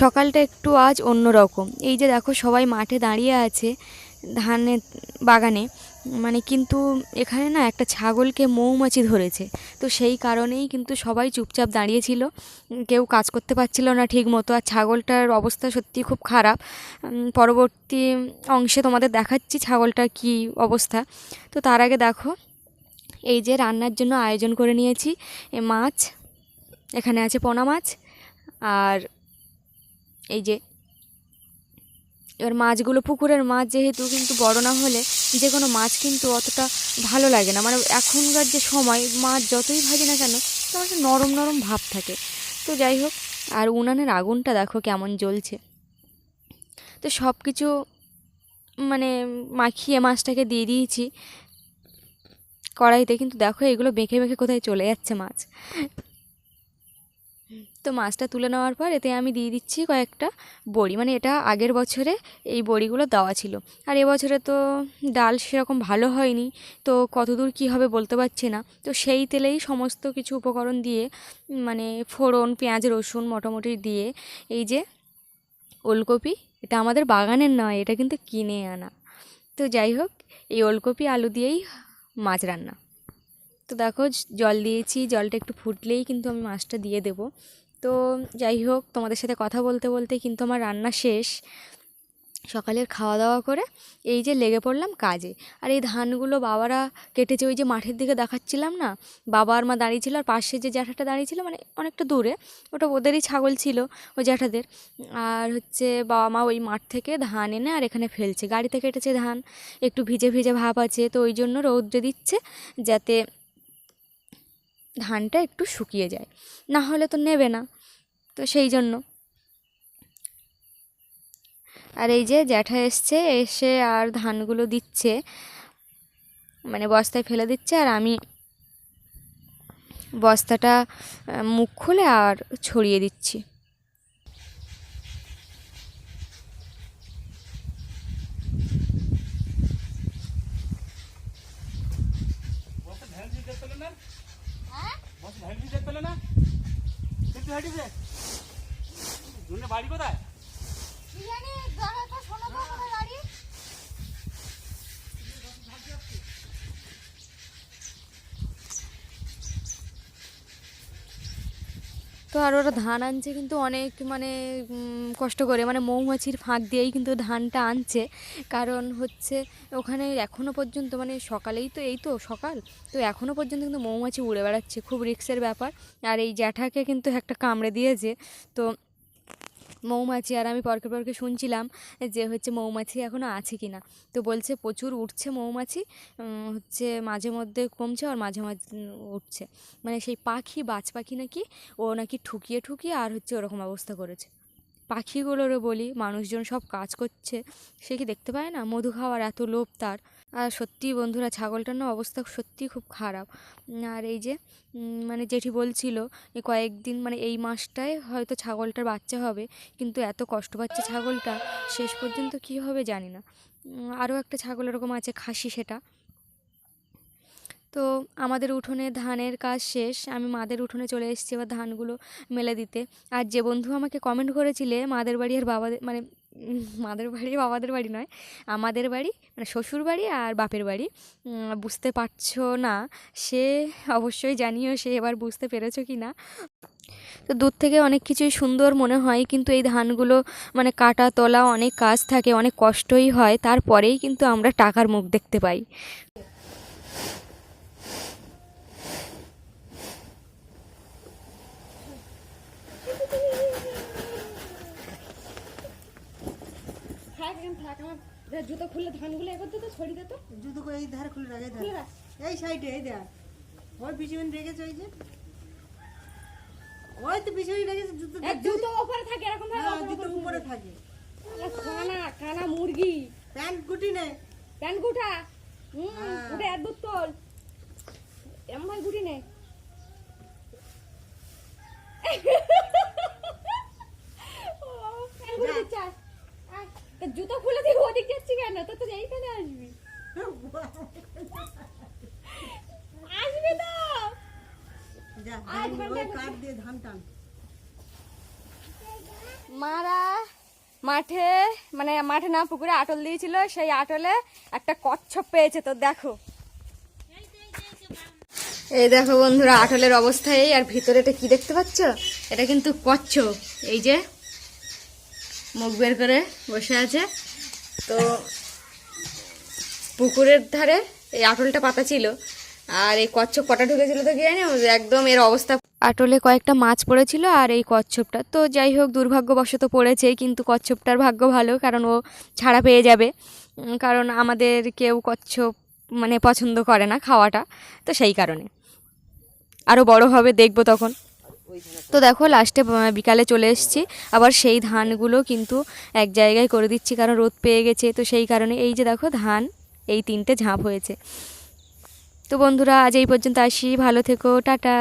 সকালটা একটু আজ অন্য রকম এই যে দেখো সবাই মাঠে দাঁড়িয়ে আছে ধানের বাগানে। মানে কিন্তু এখানে না একটা ছাগলকে মৌমাছি ধরেছে। তো সেই কারণেই কিন্তু সবাই চুপচাপ দাঁড়িয়েছিল। কেউ কাজ করতে পারছিল না ঠিক মতো আর ছাগলটার অবস্থা সত্যি খুব খারাপ। পরবর্তী অংশে তোমাদের দেখাচ্ছি ছাগলটার কী অবস্থা। তো তার আগে দেখো, এই যে রান্নার জন্য আয়োজন করে নিয়েছি মাছ। এখানে আছে পোনা মাছ আর এই যে, এবার মাছগুলো পুকুরের মাছ যেহেতু কিন্তু বড় না হলে যে কোনো মাছ কিন্তু অতটা ভালো লাগে না। মানে এখনকার যে সময় মাছ যতই ভাজি না কেন কেমন একটা নরম নরম ভাব থাকে। তো যাই হোক, আর উনানের আগুনটা দেখো কেমন জ্বলছে। তো সব কিছু মানে মাখিয়ে মাছটাকে দিয়ে দিয়েছি। কড়াইতে কিন্তু দেখো এগুলো বেঁকে বেঁকে কোথায় চলে যাচ্ছে মাছ। তো মাছটা তুলে নেওয়ার পর এতে আমি দিয়ে দিচ্ছি কয়েকটা বড়ি। মানে এটা আগের বছরে এই বড়িগুলো দেওয়া ছিল। আর এবছরে তো ডাল সেরকম ভালো হয়নি। তো কতদূর কী হবে বলতে পারছি না। তো সেই তেলেই সমস্ত কিছু উপকরণ দিয়ে মানে ফোড়ন, পেঁয়াজ, রসুন মোটামুটি দিয়ে এই যে ওলকপি, এটা আমাদের বাগানের নয়, এটা কিন্তু কিনে আনা। তো যাই হোক, এই ওলকপি, আলু দিয়েই মাছ রান্না। তো দেখো জল দিয়েছি, জলটা একটু ফুটলেই কিন্তু আমি মাছটা দিয়ে দেবো। তো যাই হোক, তোমাদের সাথে কথা বলতে বলতে কিন্তু আমার রান্না শেষ। সকালের খাওয়া দাওয়া করে এই যে লেগে পড়লাম কাজে। আর এই ধানগুলো বাবারা কেটেছে ওই যে মাঠের দিকে দেখাচ্ছিলাম না? বাবা আর মা দাঁড়িয়ে ছিল, আর পাশে যে জ্যাঠাটা দাঁড়িয়ে ছিল মানে অনেকটা দূরে, ওটা ওদেরই ছাগল ছিল, ওই জ্যাঠাদের। আর হচ্ছে বাবা, মা ওই মাঠ থেকে ধান এনে আর এখানে ফেলছে। গাড়িতে কেটেছে ধান, একটু ভিজে ভিজে ভাব আছে, তো ওই জন্য রৌদ্রে দিচ্ছে, যাতে ধানটা একটু শুকিয়ে যায়। না হলে তো নেবে না। তো সেই জন্য। আর এই যে জ্যাঠা এসছে, এসে আর ধানগুলো দিচ্ছে। মানে বস্তায় ফেলে দিচ্ছে আর আমি বস্তাটা মুখ খুলে আর ছড়িয়ে দিচ্ছি। ভ্যান দিতে পেলে না হাঁটিছে জন্য বাড়ি কোথায় তো আর ওরা ধান আনছে কিন্তু অনেক মানে কষ্ট করে। মানে মৌমাছির ফাঁক দিয়েই কিন্তু ধানটা আনছে। কারণ হচ্ছে ওখানে এখনও পর্যন্ত মানে সকালেই তো, এই তো সকাল, তো এখনও পর্যন্ত কিন্তু মৌমাছি উড়ে বেড়াচ্ছে। খুব রিক্সের ব্যাপার। আর এই জ্যাঠাকে কিন্তু একটা কামড়ে দিয়েছে। তো মৌমাছি, আর আমি পরকে পরকে শুনছিলাম যে হচ্ছে মৌমাছি এখনও আছে কি না তো বলছে প্রচুর উঠছে মৌমাছি হচ্ছে মাঝে মধ্যে কমছে আর মাঝে মাঝে উঠছে। মানে সেই পাখি, বাজ পাখি নাকি, ও নাকি ঠুকিয়ে ঠুকিয়ে আর হচ্ছে ওরকম অবস্থা করেছে। পাখিগুলোরও বলি, মানুষজন সব কাজ করছে, সে কি দেখতে পায় না? মধু খাওয়ার এত লোভ তার। আর সত্যি বন্ধুরা ছাগলটার না অবস্থা সত্যিই খুব খারাপ। আর এই যে মানে জেঠি বলছিল কয়েকদিন মানে এই মাসটায় হয়তো ছাগলটার বাচ্চা হবে, কিন্তু এত কষ্ট পাচ্ছে ছাগলটা, শেষ পর্যন্ত কী হবে জানি না। আরও একটা ছাগল এরকম আছে খাসি সেটা। তো আমাদের উঠোনে ধানের কাজ শেষ, আমি মাদের উঠোনে চলে এসেছি এবার ধানগুলো মেলে দিতে। আর যে বন্ধু আমাকে কমেন্ট করেছিলে, মাদের বাড়ি আর বাবাদের মানে মাদের বাড়ি বাবাদের বাড়ি নয়, আমাদের বাড়ি মানে শ্বশুর বাড়ি আর বাপের বাড়ি। বুঝতে পারছ না সে অবশ্যই জানিও সে এবার বুঝতে পেরেছ কি না তো দূর থেকে অনেক কিছুই সুন্দর মনে হয়, কিন্তু এই ধানগুলো মানে কাটা, তোলা অনেক কাজ থাকে, অনেক কষ্টই হয়, তারপরেই কিন্তু আমরা টাকার মুখ দেখতে পাই। এখন থাক আমার জুতো খুলে ধানগুলো এ করতে তো ছড়িয়ে দে জুতো এই ধার খুলে রাখে এই ধার। সাইডে এই দেখ। ওই পিছনে রেখেছে ওই যে। ওই তো পিছনে রেখেছে জুতো জুতো ওপরে থাকে এরকম ভাবে হ্যাঁ, জুতো উপরে থাকে। কানা কানা মুরগি। প্যান্ট গুটি নে। প্যান্ট গুটা? হুম হ্যাঁ। এক দুধ তোল এমন ভাই গুটি নে ও, প্যান্ট গুটি দিচ্ছে, আয়, আয়। তা জুতো খুলে দিয়ে ওদিক যাচ্ছি কেন তো এইখানে আসবি। আসবি তো। মারা মাঠে মানে মাঠে না পুকুরে আটল দিয়েছিল সেই আটলে একটা কচ্ছপ পেয়েছে তো দেখো। এই দেখো বন্ধুরা আটলের অবস্থা এই আর ভিতরে এটা কি দেখতে পাচ্ছ? এটা কিন্তু কচ্ছপ। এই যে মুখ বের করে বসে আছে। তো পুকুরের ধারে এই আটলটা পাতা ছিল। আর এই কচ্ছপ কটা ঢুকেছিল তো কি জানি? একদম এর অবস্থা। আটলে কয়েকটা মাছ পড়েছিল আর এই কচ্ছপটা। তো যাই হোক, দুর্ভাগ্যবশত পড়েছে কিন্তু কচ্ছপটার ভাগ্য ভালো, কারণ ও ছাড়া পেয়ে যাবে। কারণ আমাদের কেউ কচ্ছপ মানে পছন্দ করে না খাওয়াটা, তো সেই কারণে। আরও বড় হবে, দেখব তখন। তো দেখো, লাস্টে বিকালে চলে এসেছি। আবার সেই ধানগুলো কিন্তু এক জায়গায় করে দিচ্ছি, কারণ রোদ পেয়ে গেছে, তো সেই কারণে এই যে দেখো ধান। এই তিনটে ঝাঁপ হয়েছে। তো বন্ধুরা আজ এই পর্যন্ত আসি। ভালো থেকো। টাটা।